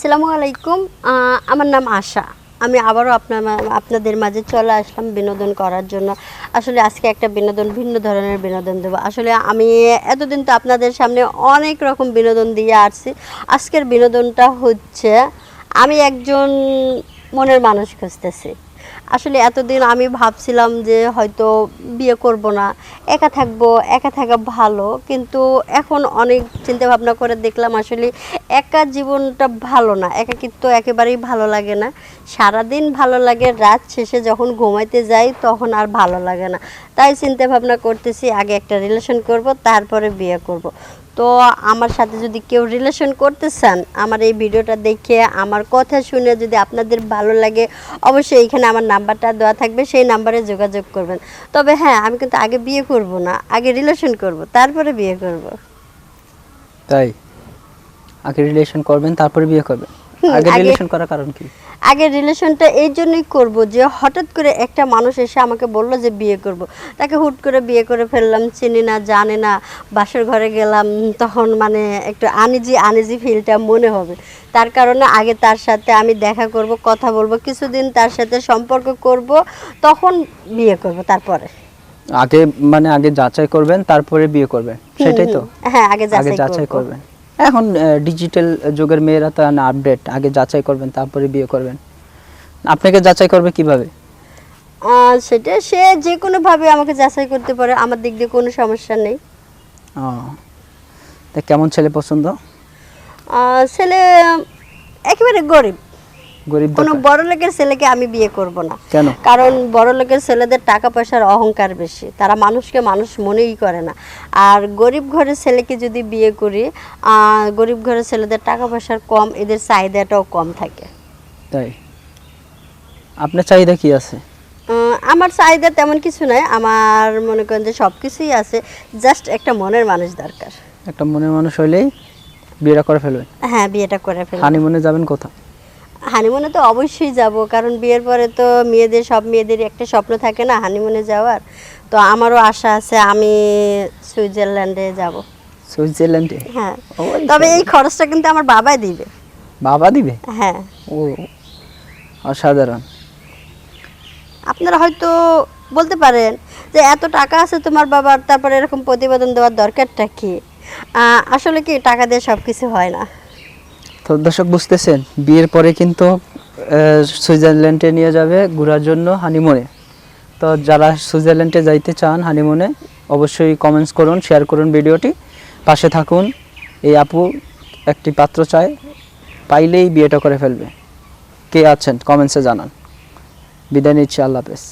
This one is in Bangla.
সালামু আলাইকুম। আমার নাম আশা। আমি আবারও আপনার আপনাদের মাঝে চলে আসলাম বিনোদন করার জন্য। আসলে আজকে একটা বিনোদন, ভিন্ন ধরনের বিনোদন দেবো। আসলে আমি এতদিন তো আপনাদের সামনে অনেক রকম বিনোদন দিয়ে আসছি। আজকের বিনোদনটা হচ্ছে, আমি একজন মনের মানুষ খুঁজতেছি। আসলে এতদিন আমি ভাবছিলাম যে হয়তো বিয়ে করব না, একা থাকব, একা থাকা ভালো, কিন্তু এখন অনেক চিন্তা ভাবনা করে দেখলাম আসলে একা জীবনটা ভালো না, একাকিত্ব একেবারেই ভালো লাগে না। সারাদিন ভালো লাগে, রাত শেষে যখন ঘুমাইতে যাই তখন আর ভালো লাগে না। তাই চিন্তা ভাবনা করতেছি আগে একটা রিলেশন করব, তারপরে বিয়ে করব। তো আমার সাথে যদি কেউ রিলেশন করতে চান, আমার এই ভিডিওটা দেখে, আমার কথা শুনে যদি আপনাদের ভালো লাগে, অবশ্যই এখানে আমার নাম্বারটা দেওয়া থাকবে, সেই নাম্বারে যোগাযোগ করবেন। তবে হ্যাঁ আমি কিন্তু আগে বিয়ে করব না, আগে রিলেশন করব, তারপরে বিয়ে করব। তাই? আগে রিলেশন করবেন, তারপরে বিয়ে করবেন? আগে রিলেশন করার কারণ কি? আগে রিলেশনটা এই জন্যই করব যে হঠাৎ করে একটা মানুষ এসে আমাকে বলল যে বিয়ে করব। তাকে হুট করে বিয়ে করে ফেললাম চিনি না জানে না বাসর ঘরে গেলাম তখন মানে একটু আনিজি আনিজি ফিলটা মনে হবে। তার কারণে আগে তার সাথে আমি দেখা করব কথা বলব কিছুদিন তার সাথে সম্পর্ক করব তখন বিয়ে করব তারপরে। আগে মানে আগে যাচাই করবেন তারপরে বিয়ে করবেন সেটাই তো? হ্যাঁ আগে যাচাই করবেন। এখন ডিজিটাল যুগের মেয়েরা তা না আপডেট আগে যাচাই করবেন তারপরে বিয়ে করবেন। আপনাকে যাচাই করবে কীভাবে? সেটা সে যে কোনো ভাবে আমাকে যাচাই করতে পারে আমার দিক দিয়ে কোনো সমস্যা নেই। ও তা কেমন ছেলে পছন্দ? ছেলে একেবারে গরিব। কোনো বড় লোকের ছেলেকে আমি বিয়ে করব না। কেন? কারণ বড় লোকের ছেলেদের টাকা পয়সার অহংকার বেশি। তারা মানুষকে মানুষ মনেই করে না। আর গরিব ঘরের ছেলেকে যদি বিয়ে করি গরিব ঘরের ছেলেদের টাকা পয়সার কম এদের চাহিদাটাও কম থাকে। তাই? আপনার চাহিদা কি আছে? আমার চাহিদা তেমন কিছু নাই। আমার মনে করেন যে সব কিছুই আছে। জাস্ট একটা মনের মানুষ দরকার। একটা মনের মানুষ হইলেই বিয়েটা করে ফেলবেন? হ্যাঁ বিয়েটা করে ফেলব। হানিমুনে যাবেন কোথাও হানিমুনে তো অবশ্যই যাব কারণ বিয়ের পরে তো মেয়েদের সব মেয়েদের একটা স্বপ্ন থাকে না হানিমুনে যাওয়ার। তো আমারও আশা আছে আমি সুইজারল্যান্ডে যাব। সুইজারল্যান্ডে? হ্যাঁ। তবে এই খরচটা কিন্তু আমার বাবাই দিবে। বাবা দিবে? হ্যাঁ। ও অসাধারণ। আপনারা হয়তো বলতে পারেন যে এত টাকা আছে তোমার বাবার তারপরে এরকম প্রতিবেদন দেওয়ার দরকারটা কি? আসলে কি টাকা দিয়ে সব কিছু হয় না? তো দর্শক বুঝতেছেন, বিয়ের পরে কিন্তু সুইজারল্যান্ডে নিয়ে যাবে ঘোরার জন্য হানিমুনে। তো যারা সুইজারল্যান্ডে যাইতে চান হানিমুনে, অবশ্যই কমেন্টস করুন শেয়ার করুন ভিডিওটি। পাশে থাকুন, এই আপু একটি পাত্র চায়, পাইলেই বিয়েটা করে ফেলবে। কে আছেন? কমেন্টসে জানান। বিদায় নিচ্ছি, আল্লাহ হাফেজ।